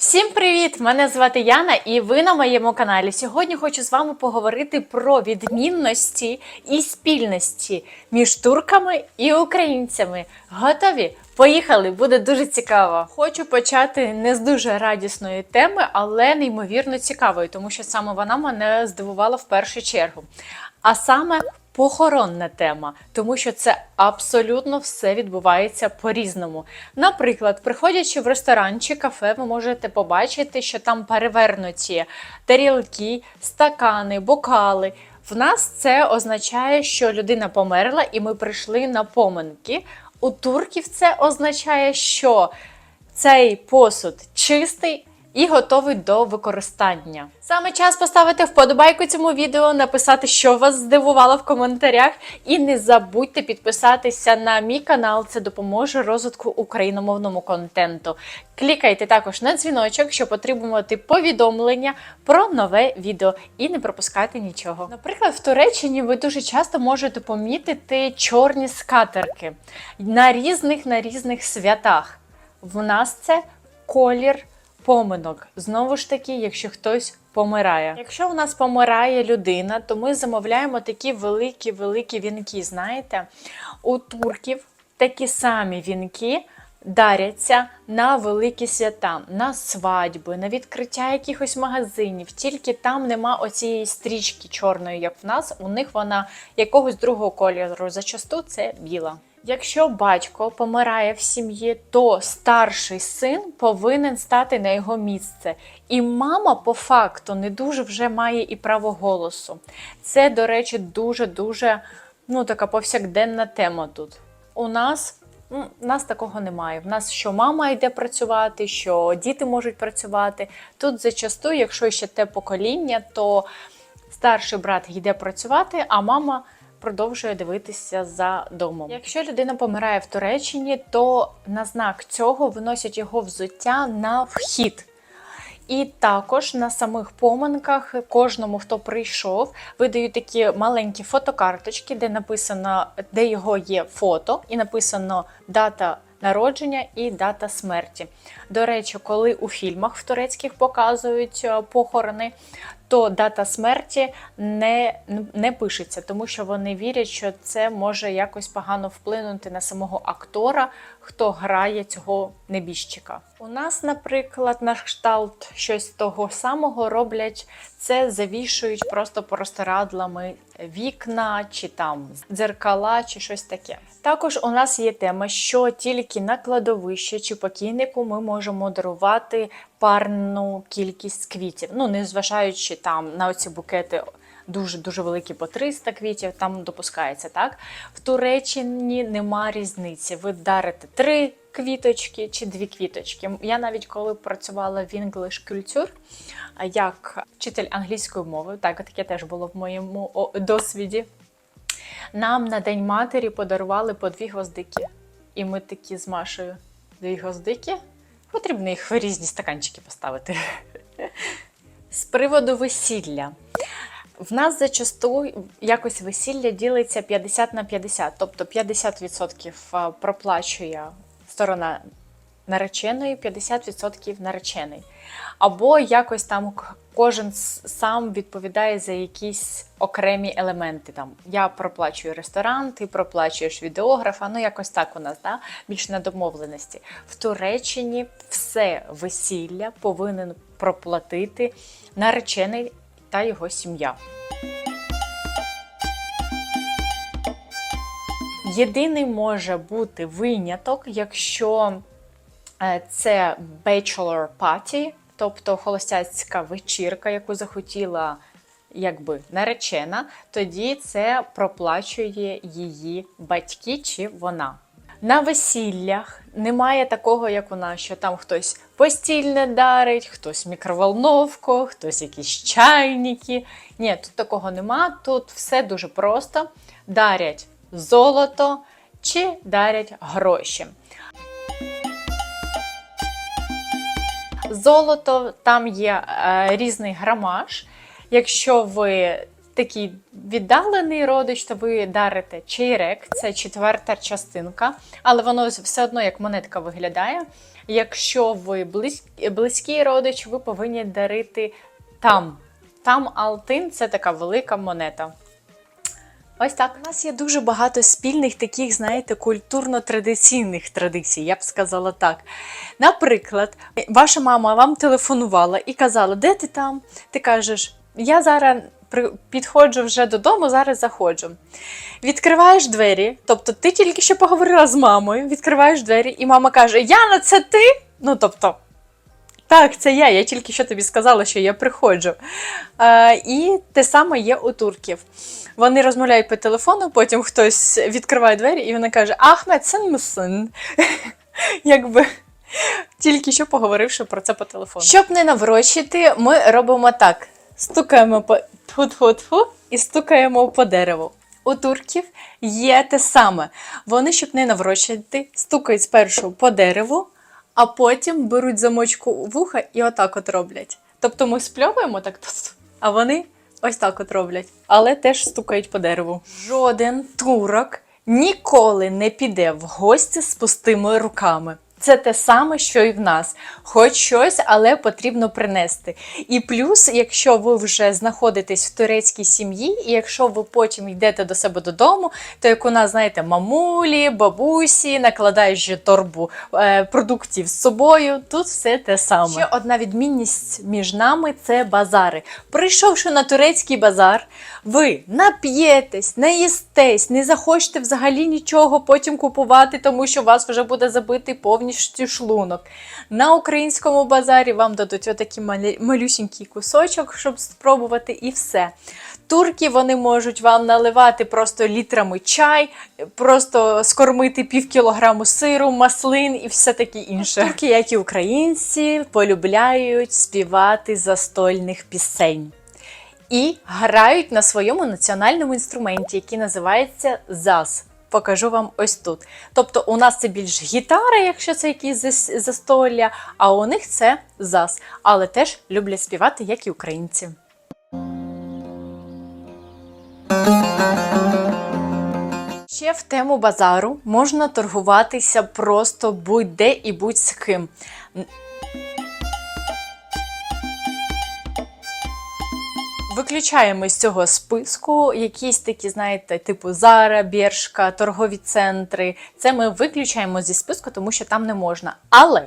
Всім привіт! Мене звати Яна, і ви на моєму каналі. Сьогодні хочу з вами поговорити про відмінності і спільності між турками і українцями. Готові? Поїхали! Буде дуже цікаво. Хочу почати не з дуже радісної теми, але неймовірно цікавої, тому що саме вона мене здивувала в першу чергу. А саме похоронна тема, тому що це абсолютно все відбувається по-різному. Наприклад, приходячи в ресторан чи кафе, ви можете побачити, що там перевернуті тарілки, стакани, бокали. В нас це означає, що людина померла, і ми прийшли на поминки. У турків це означає, що цей посуд чистий і готовий до використання. Саме час поставити вподобайку цьому відео, написати, що вас здивувало в коментарях, і не забудьте підписатися на мій канал. Це допоможе розвитку україномовному контенту. Клікайте також на дзвіночок, щоб отримувати повідомлення про нове відео і не пропускати нічого. Наприклад, в Туреччині ви дуже часто можете помітити чорні скатерки на різних на різних святах. В нас це колір поминок. Знову ж таки, якщо хтось помирає. Якщо у нас помирає людина, то ми замовляємо такі великі-великі вінки. Знаєте, у турків такі самі вінки. Даряться на великі свята, на свадьби, на відкриття якихось магазинів. Тільки там нема оцієї стрічки чорної, як в нас. У них вона якогось другого кольору. Зачасту це біла. Якщо батько помирає в сім'ї, то старший син повинен стати на його місце. І мама, по факту, не дуже вже має і право голосу. Це, до речі, дуже-дуже ну, така повсякденна тема тут. У нас. М, У нас такого немає. В нас що мама йде працювати, що діти можуть працювати. Тут зачасту, якщо ще те покоління, то старший брат йде працювати, а мама продовжує дивитися за домом. Якщо людина помирає в Туреччині, то на знак цього виносять його взуття на вхід. І також на самих поминках кожному, хто прийшов, видають такі маленькі фотокарточки, де написано, де його є фото, і написано дата народження і дата смерті. До речі, коли у фільмах в турецьких показують е, похорони, то дата смерті не, не пишеться, тому що вони вірять, що це може якось погано вплинути на самого актора, хто грає цього небіжчика. У нас, наприклад, на кшталт щось того самого роблять. Це завішують просто простирадлами вікна, чи там дзеркала, чи щось таке. Також у нас є тема, що тільки на кладовище чи покійнику ми можемо дарувати парну кількість квітів. Ну, незважаючи там на оці букети дуже дуже великі по 300 квітів, там допускається так. В Туреччині нема різниці. Ви дарите три квіточки чи дві квіточки. Я навіть коли працювала в English Culture як вчитель англійської мови, так таке теж було в моєму досвіді. Нам на День матері подарували по дві гвоздики. І ми такі з Машею дві гвоздики. Потрібно їх в різні стаканчики поставити. З приводу весілля. В нас зачасту якось весілля ділиться 50 на 50, тобто 50% проплачує сторона нареченої, 50% наречений. Або якось там кожен сам відповідає за якісь окремі елементи. Там я проплачую ресторан, ти проплачуєш відеографа. Ну якось так у нас, да? більш на домовленості. В Туреччині все весілля повинен проплатити наречений та його сім'я. Єдиний може бути виняток, якщо е, це bachelor party, тобто холостяцька вечірка, яку захотіла якби наречена, тоді це проплачує її батьки чи вона. На весіллях немає такого, як у нас, що там хтось постільне дарить, хтось мікроволновку, хтось якісь чайники. Ні, тут такого нема. Тут все дуже просто. Дарять золото чи дарять гроші. Золото там є е, різний грамаж. Якщо ви такий віддалений родич, то ви дарите чайрек, це четверта частинка, але воно все одно як монетка виглядає. Якщо ви близь- близький родич, ви повинні дарити там. Там Алтин це така велика монета. Ось так. У нас є дуже багато спільних таких, знаєте, культурно-традиційних традицій, я б сказала так. Наприклад, ваша мама вам телефонувала і казала, де ти там? Ти кажеш, я зараз підходжу вже додому, зараз заходжу. Відкриваєш двері, тобто ти тільки що поговорила з мамою, відкриваєш двері, і мама каже: Яна, це ти? Ну тобто. Так, це я. Я тільки що тобі сказала, що я приходжу. Е, і те саме є у турків. Вони розмовляють по телефону, потім хтось відкриває двері, і вона каже: Ахмед, син мусин. Якби тільки що поговоривши про це по телефону. Щоб не наврочити, ми робимо так: стукаємо по тфу-тфу-тфу і стукаємо по дереву. У турків є те саме. Вони, щоб не наврочити, стукають спершу по дереву, а потім беруть замочку вуха і отак от роблять. Тобто ми спльовуємо так, а вони ось так от роблять, але теж стукають по дереву. Жоден турок ніколи не піде в гості з пустими руками. Це те саме, що і в нас. Хоч щось, але потрібно принести. І плюс, якщо ви вже знаходитесь в турецькій сім'ї, і якщо ви потім йдете до себе додому, то як у нас, знаєте, мамулі, бабусі, накладаєш торбу е, продуктів з собою, тут все те саме. Ще одна відмінність між нами це базари. Прийшовши на турецький базар, ви нап'єтесь, наїстесь, не захочете взагалі нічого потім купувати, тому що у вас вже буде забитий повністю шлунок. На українському базарі вам дадуть отакий малюсінький кусочок, щоб спробувати, і все. Турки вони можуть вам наливати просто літрами чай, просто скормити пів кілограму сиру, маслин і все таке інше. Турки, як і українці, полюбляють співати застольних пісень і грають на своєму національному інструменті, який називається ЗАЗ. Покажу вам ось тут. Тобто у нас це більш гітара, якщо це якісь зас- застолля, а у них це ЗАЗ. Але теж люблять співати, як і українці. Ще в тему базару можна торгуватися просто будь-де і будь з ким. Виключаємо з цього списку якісь такі, знаєте, типу Зара, Бершка, торгові центри. Це ми виключаємо зі списку, тому що там не можна. Але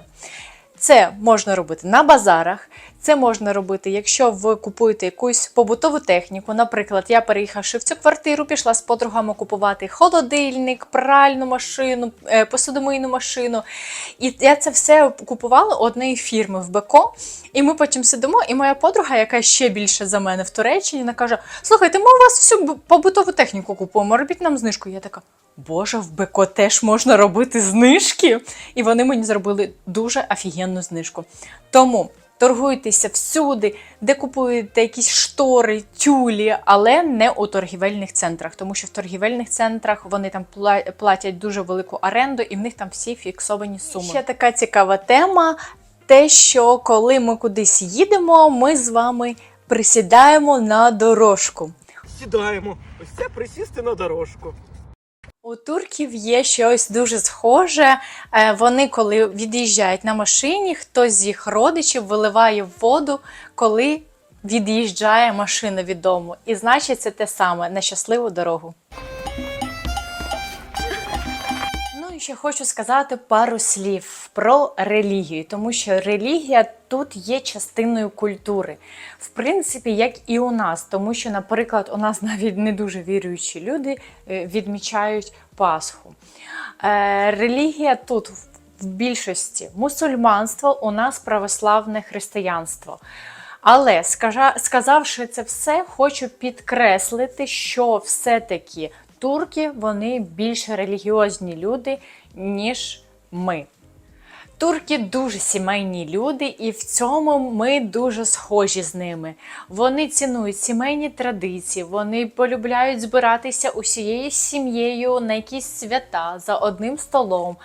це можна робити на базарах. Це можна робити, якщо ви купуєте якусь побутову техніку. Наприклад, я переїхавши в цю квартиру, пішла з подругами купувати холодильник, пральну машину, е, посудомийну машину. І я це все купувала однієї фірми в Беко. І ми потім сидимо, і моя подруга, яка ще більше за мене в Туреччині, вона каже: Слухайте, ми у вас всю побутову техніку купуємо, робіть нам знижку. Я така. Боже, в Беко теж можна робити знижки. І вони мені зробили дуже офігенну знижку. Тому торгуйтеся всюди, де купуєте якісь штори, тюлі, але не у торгівельних центрах, тому що в торгівельних центрах вони там платять дуже велику оренду, і в них там всі фіксовані суми. Ще така цікава тема. Те, що коли ми кудись їдемо, ми з вами присідаємо на дорожку. Сідаємо. Ось це присісти на дорожку. У турків є щось дуже схоже. Е, Вони, коли від'їжджають на машині, хтось з їх родичів виливає воду, коли від'їжджає машина від дому. І значить, це те саме на щасливу дорогу. Ще хочу сказати пару слів про релігію, тому що релігія тут є частиною культури. В принципі, як і у нас, тому що, наприклад, у нас навіть не дуже віруючі люди е, відмічають Пасху. Е, Релігія тут в- в більшості мусульманство, у нас православне християнство. Але сказавши це все, хочу підкреслити, що все-таки турки вони більш релігіозні люди, ніж ми. Турки дуже сімейні люди, і в цьому ми дуже схожі з ними. Вони цінують сімейні традиції, вони полюбляють збиратися усією сім'єю на якісь свята за одним столом.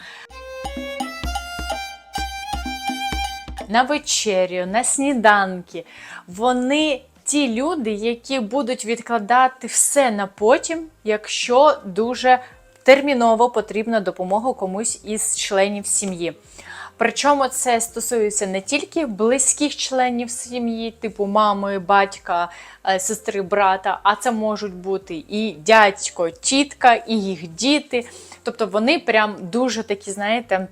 на вечерю, на сніданки. Вони ті люди, які будуть відкладати все на потім, якщо дуже терміново потрібна допомога комусь із членів сім'ї. Причому це стосується не тільки близьких членів сім'ї, типу мами, батька, е, сестри, брата, а це можуть бути і дядько, тітка, і їх діти. Тобто вони прям дуже такі, знаєте.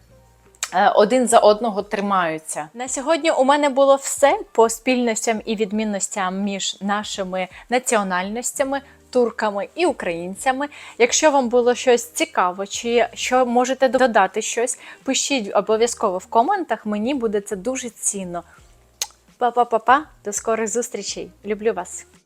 Е, Один за одного тримаються. На сьогодні у мене було все по спільностям і відмінностям між нашими національностями, турками і українцями. Якщо вам було щось цікаво, чи що можете додати щось, пишіть обов'язково в коментах. Мені буде це дуже цінно. Па-па-па-па, до скорих зустрічей. Люблю вас!